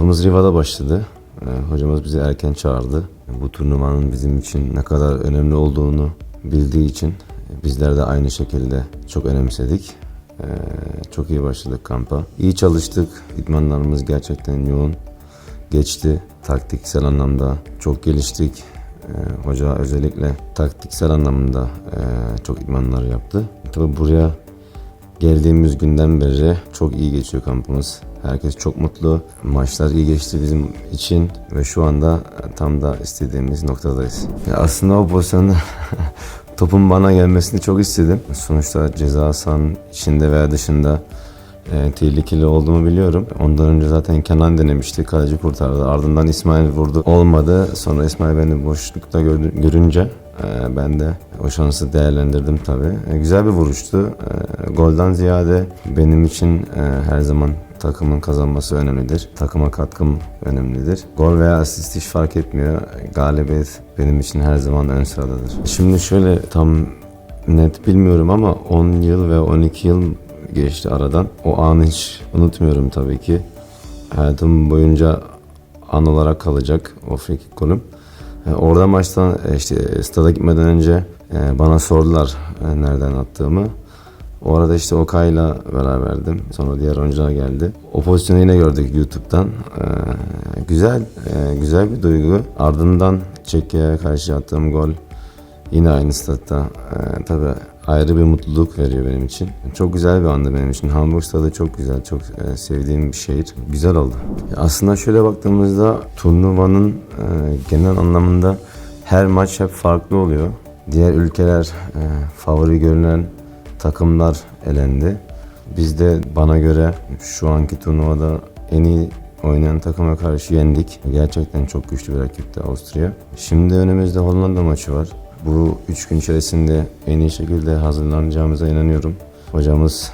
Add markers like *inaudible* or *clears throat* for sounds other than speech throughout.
Kampımız Riva'da başladı. Ee, hocamız bizi erken çağırdı. Bu turnuvanın bizim için ne kadar önemli olduğunu bildiği için bizler de aynı şekilde çok önemsedik. Ee, çok iyi başladık kampa. İyi çalıştık. İdmanlarımız gerçekten yoğun geçti. Taktiksel anlamda çok geliştik. Ee, hoca özellikle taktiksel anlamda e, çok idmanlar yaptı. Tabii buraya geldiğimiz günden beri çok iyi geçiyor kampımız. Herkes çok mutlu. Maçlar iyi geçti bizim için ve şu anda tam da istediğimiz noktadayız. Ya aslında o pozisyonda *laughs* topun bana gelmesini çok istedim. Sonuçta ceza sahanın içinde veya dışında e, tehlikeli olduğumu biliyorum. Ondan önce zaten Kenan denemişti. Kaleci kurtardı. Ardından İsmail vurdu. Olmadı. Sonra İsmail beni boşlukta görünce e, ben de o şansı değerlendirdim tabii. E, güzel bir vuruştu. E, golden ziyade benim için e, her zaman takımın kazanması önemlidir. Takıma katkım önemlidir. Gol veya asist hiç fark etmiyor. Galibiyet benim için her zaman ön sıradadır. Şimdi şöyle tam net bilmiyorum ama 10 yıl ve 12 yıl geçti aradan. O anı hiç unutmuyorum tabii ki. Hayatım boyunca an olarak kalacak o free golüm. E, Orada maçtan e, işte stada gitmeden önce e, bana sordular nereden attığımı. O arada işte Okay'la beraberdim. Sonra diğer oyuncular geldi. O pozisyonu yine gördük YouTube'dan. E, güzel, e, güzel bir duygu. Ardından Çekya'ya karşı attığım gol yine aynı statta. E, tabii ayrı bir mutluluk veriyor benim için. Çok güzel bir andı benim için. Hamburg stadı çok güzel, çok e, sevdiğim bir şehir. Güzel oldu. Aslında şöyle baktığımızda turnuvanın e, genel anlamında her maç hep farklı oluyor. Diğer ülkeler e, favori görünen takımlar elendi. Biz de bana göre şu anki turnuvada en iyi oynayan takıma karşı yendik. Gerçekten çok güçlü bir rakipti Avusturya. Şimdi önümüzde Hollanda maçı var. Bu üç gün içerisinde en iyi şekilde hazırlanacağımıza inanıyorum. Hocamız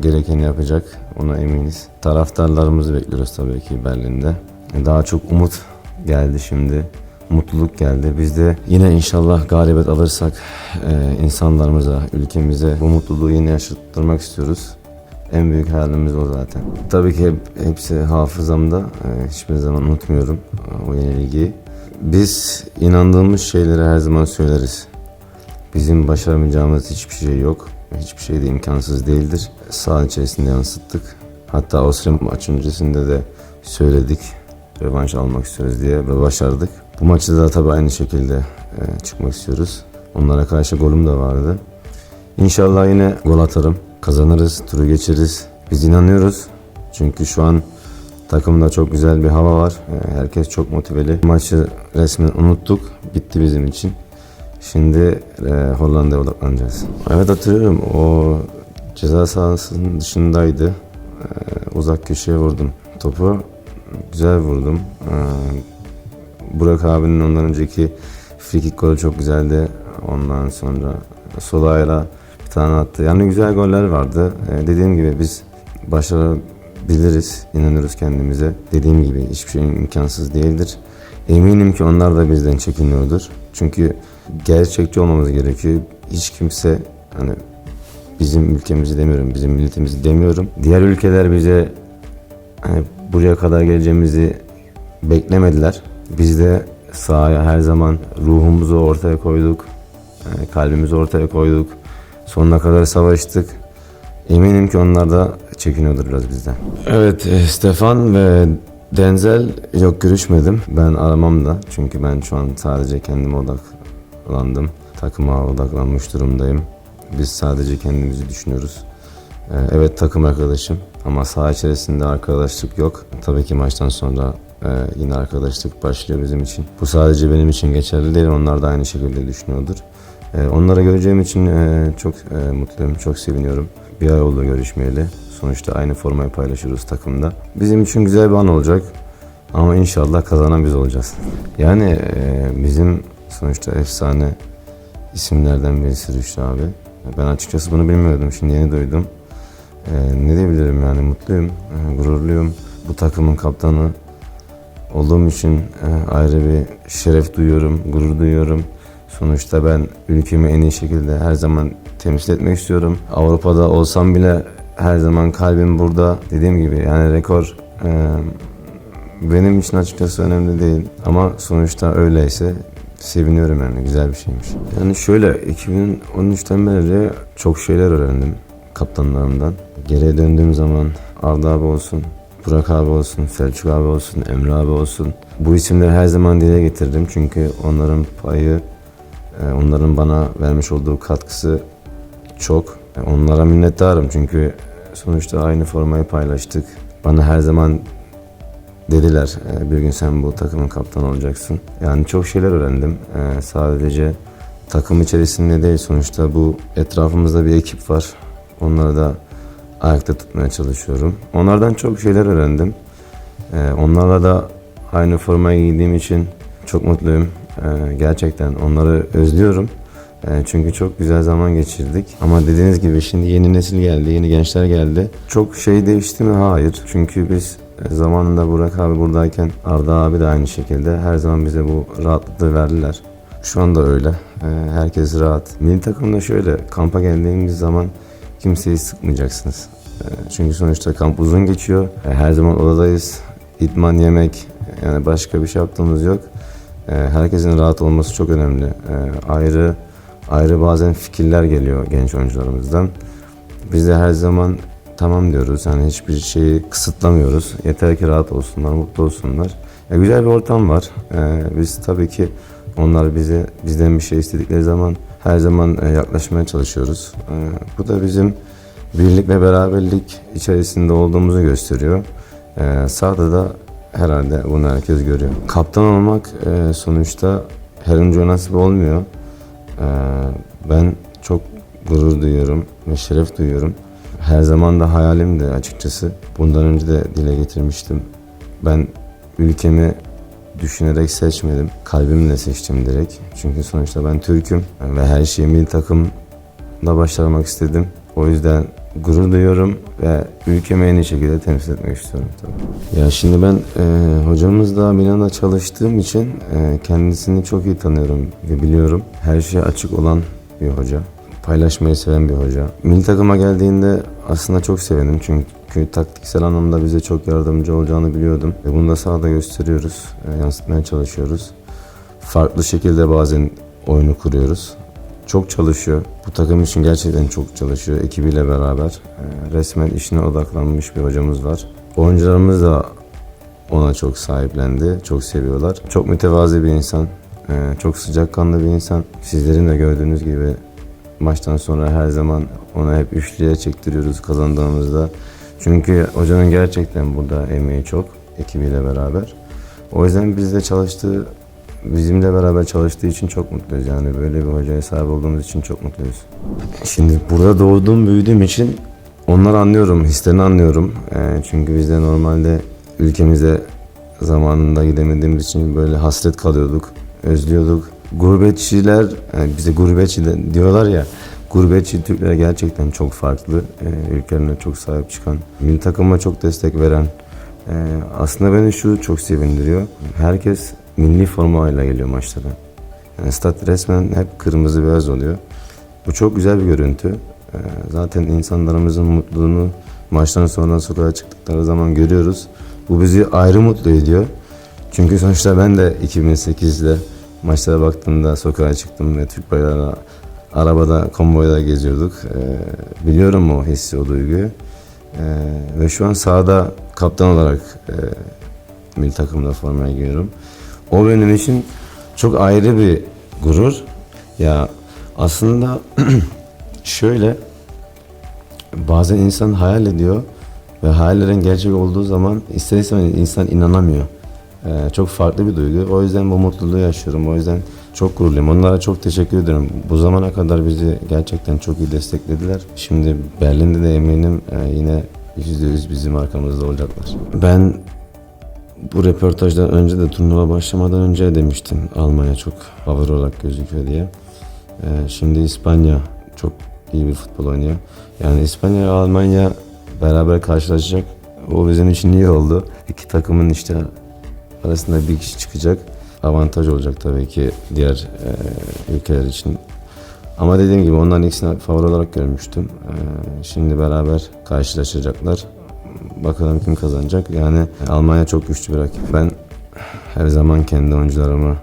gerekeni yapacak, ona eminiz. Taraftarlarımızı bekliyoruz tabii ki Berlin'de. Daha çok umut geldi şimdi. Mutluluk geldi. Biz de yine inşallah galibiyet alırsak e, insanlarımıza, ülkemize bu mutluluğu yine yaşattırmak istiyoruz. En büyük hayalimiz o zaten. Tabii ki hep, hepsi hafızamda. E, hiçbir zaman unutmuyorum o yenilgiyi. Biz inandığımız şeyleri her zaman söyleriz. Bizim başaramayacağımız hiçbir şey yok. Hiçbir şey de imkansız değildir. Saha içerisinde yansıttık. Hatta Avusturya maç öncesinde de söyledik. Revanş almak istiyoruz diye ve başardık. Bu maçta da tabii aynı şekilde e, çıkmak istiyoruz. Onlara karşı golüm de vardı. İnşallah yine gol atarım. Kazanırız, turu geçeriz. Biz inanıyoruz. Çünkü şu an takımda çok güzel bir hava var. E, Herkes çok motiveli. Maçı resmen unuttuk. Bitti bizim için. Şimdi e, Hollanda'ya odaklanacağız. Evet hatırlıyorum. O ceza sahasının dışındaydı. E, uzak köşeye vurdum topu. Güzel vurdum. E, Burak abinin ondan önceki free kick golü çok güzeldi. Ondan sonra sol ayağıyla bir tane attı. Yani güzel goller vardı. Ee, dediğim gibi biz başarabiliriz. İnanıyoruz kendimize. Dediğim gibi hiçbir şey imkansız değildir. Eminim ki onlar da bizden çekiniyordur. Çünkü gerçekçi olmamız gerekiyor. Hiç kimse hani bizim ülkemizi demiyorum, bizim milletimizi demiyorum. Diğer ülkeler bize hani buraya kadar geleceğimizi beklemediler. Biz de sahaya her zaman ruhumuzu ortaya koyduk. e, Kalbimizi ortaya koyduk. Sonuna kadar savaştık. Eminim ki onlar da çekiniyordur biraz bizden. Evet, e, Stefan ve Denzel yok görüşmedim. Ben aramam da. Çünkü ben şu an sadece kendime odaklandım. Takıma odaklanmış durumdayım. Biz sadece kendimizi düşünüyoruz. Ee, Evet takım arkadaşım ama saha içerisinde arkadaşlık yok. Tabii ki maçtan sonra e, yine arkadaşlık başlıyor bizim için. Bu sadece benim için geçerli değil, onlar da aynı şekilde düşünüyordur. E, Onlara göreceğim için e, çok e, mutluyum, çok seviniyorum. Bir ay oldu görüşmeyeli. Sonuçta aynı formayı paylaşıyoruz takımda. Bizim için güzel bir an olacak. Ama inşallah kazanan biz olacağız. Yani e, bizim sonuçta efsane isimlerden birisi Rüştü abi. Ben açıkçası bunu bilmiyordum. Şimdi yeni duydum. Ee, ne diyebilirim yani mutluyum, e, gururluyum. Bu takımın kaptanı olduğum için e, ayrı bir şeref duyuyorum, gurur duyuyorum. Sonuçta ben ülkemi en iyi şekilde her zaman temsil etmek istiyorum. Avrupa'da olsam bile her zaman kalbim burada. Dediğim gibi yani rekor e, benim için açıkçası önemli değil. Ama sonuçta öyleyse seviniyorum yani güzel bir şeymiş. Yani şöyle 2013'ten beri çok şeyler öğrendim kaptanlarımdan. Geriye döndüğüm zaman Arda abi olsun, Burak abi olsun, Selçuk abi olsun, Emre abi olsun. Bu isimleri her zaman dile getirdim çünkü onların payı, onların bana vermiş olduğu katkısı çok. E, Onlara minnettarım çünkü sonuçta aynı formayı paylaştık. Bana her zaman dediler e, bir gün sen bu takımın kaptanı olacaksın. Yani çok şeyler öğrendim. E, Sadece takım içerisinde değil sonuçta bu etrafımızda bir ekip var. Onları da ayakta tutmaya çalışıyorum. Onlardan çok şeyler öğrendim. E, Onlarla da aynı formayı giydiğim için çok mutluyum. E, Gerçekten onları özlüyorum. E, Çünkü çok güzel zaman geçirdik. Ama dediğiniz gibi şimdi yeni nesil geldi, yeni gençler geldi. Çok şey değişti mi? Hayır. Çünkü biz e, zamanında Burak abi buradayken Arda abi de aynı şekilde her zaman bize bu rahatlığı verdiler. Şu anda öyle. E, Herkes rahat. Milli takımda şöyle kampa geldiğimiz zaman kimseyi sıkmayacaksınız. Çünkü sonuçta kamp uzun geçiyor. Her zaman odadayız. İdman, yemek yani başka bir şey yaptığımız yok. E, Herkesin rahat olması çok önemli. E, Ayrı ayrı bazen fikirler geliyor genç oyuncularımızdan. Biz de her zaman tamam diyoruz. Yani hiçbir şeyi kısıtlamıyoruz. Yeter ki rahat olsunlar, mutlu olsunlar. E, güzel bir ortam var. E, biz tabii ki onlar bize bizden bir şey istedikleri zaman her zaman e, yaklaşmaya çalışıyoruz. E, bu da bizim birlik ve beraberlik içerisinde olduğumuzu gösteriyor. E, sahada da herhalde bunu herkes görüyor. Kaptan olmak e, sonuçta her oyuncuya nasip olmuyor. Ee, ben çok gurur duyuyorum ve şeref duyuyorum. Her zaman da hayalimdi açıkçası. Bundan önce de dile getirmiştim. Ben ülkemi düşünerek seçmedim. Kalbimle seçtim direkt. Çünkü sonuçta ben Türk'üm ve her şeyi milli takımla başlamak istedim. O yüzden gurur duyuyorum ve ülkemi en iyi şekilde temsil etmek istiyorum tabii. Ya şimdi ben e, hocamızla Milan'da çalıştığım için e, kendisini çok iyi tanıyorum ve biliyorum. Her şeye açık olan bir hoca. Paylaşmayı seven bir hoca. Milli takıma geldiğinde aslında çok sevindim çünkü taktiksel anlamda bize çok yardımcı olacağını biliyordum. Ve bunu da sahada gösteriyoruz, e, yansıtmaya çalışıyoruz. Farklı şekilde bazen oyunu kuruyoruz. Çok çalışıyor. Bu takım için gerçekten çok çalışıyor ekibiyle beraber. Ee, Resmen işine odaklanmış bir hocamız var. Oyuncularımız da ona çok sahiplendi, çok seviyorlar. Çok mütevazi bir insan, ee, çok sıcakkanlı bir insan. Sizlerin de gördüğünüz gibi maçtan sonra her zaman ona hep üçlüye çektiriyoruz kazandığımızda. Çünkü hocanın gerçekten burada emeği çok ekibiyle beraber. O yüzden bizde çalıştığı, bizimle beraber çalıştığı için çok mutluyuz. Yani böyle bir hocaya sahip olduğumuz için çok mutluyuz. Şimdi burada doğduğum, büyüdüğüm için onları anlıyorum, hislerini anlıyorum. Ee, çünkü biz de normalde ülkemize zamanında gidemediğimiz için böyle hasret kalıyorduk, özlüyorduk. Gurbetçiler, yani bize gurbetçi de- diyorlar ya, gurbetçi Türkler gerçekten çok farklı. Ee, ülkelerine çok sahip çıkan, milli takıma çok destek veren. Ee, aslında beni şu çok sevindiriyor. Herkes milli formayla geliyor maçlara. Yani stat resmen hep kırmızı beyaz oluyor. Bu çok güzel bir görüntü. Ee, zaten insanlarımızın mutluluğunu maçtan sonra sokağa çıktıkları zaman görüyoruz. Bu bizi ayrı mutlu ediyor. Çünkü sonuçta ben de 2008'de maçlara baktığımda sokağa çıktım ve Türk bayrağıyla arabada, konvoyda geziyorduk. Ee, biliyorum o hissi, o duyguyu. Ee, ve şu an sahada kaptan olarak e, milli takımda formayı giyiyorum. O benim için çok ayrı bir gurur. Ya aslında *clears throat* şöyle bazen insan hayal ediyor ve hayallerin gerçek olduğu zaman ister istemez insan inanamıyor. Ee, çok farklı bir duygu. O yüzden bu mutluluğu yaşıyorum. O yüzden çok gururluyum. Onlara çok teşekkür ederim. Bu zamana kadar bizi gerçekten çok iyi desteklediler. Şimdi Berlin'de de eminim e, yine %100 bizim arkamızda olacaklar. Ben bu röportajdan önce de turnuva başlamadan önce demiştim Almanya çok favori olarak gözüküyor diye. Ee, şimdi İspanya çok iyi bir futbol oynuyor. Yani İspanya ve Almanya beraber karşılaşacak. O bizim için iyi oldu. İki takımın işte arasında bir kişi çıkacak. Avantaj olacak tabii ki diğer e, ülkeler için. Ama dediğim gibi onların ikisini favori olarak görmüştüm. Ee, şimdi beraber karşılaşacaklar. Bakalım kim kazanacak. Yani Almanya çok güçlü bir rakip. Ben her zaman kendi oyuncularıma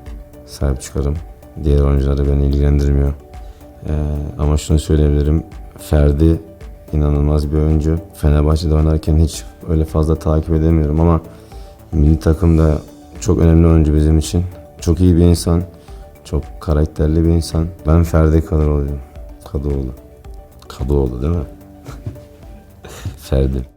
sahip çıkarım. Diğer oyuncuları beni ilgilendirmiyor. Ee, ama şunu söyleyebilirim. Ferdi inanılmaz bir oyuncu. Fenerbahçe'de oynarken hiç öyle fazla takip edemiyorum ama milli takımda çok önemli oyuncu bizim için. Çok iyi bir insan. Çok karakterli bir insan. Ben Ferdi Kadıoğlu'yum. Kadıoğlu. Kadıoğlu değil mi? *laughs* Ferdi.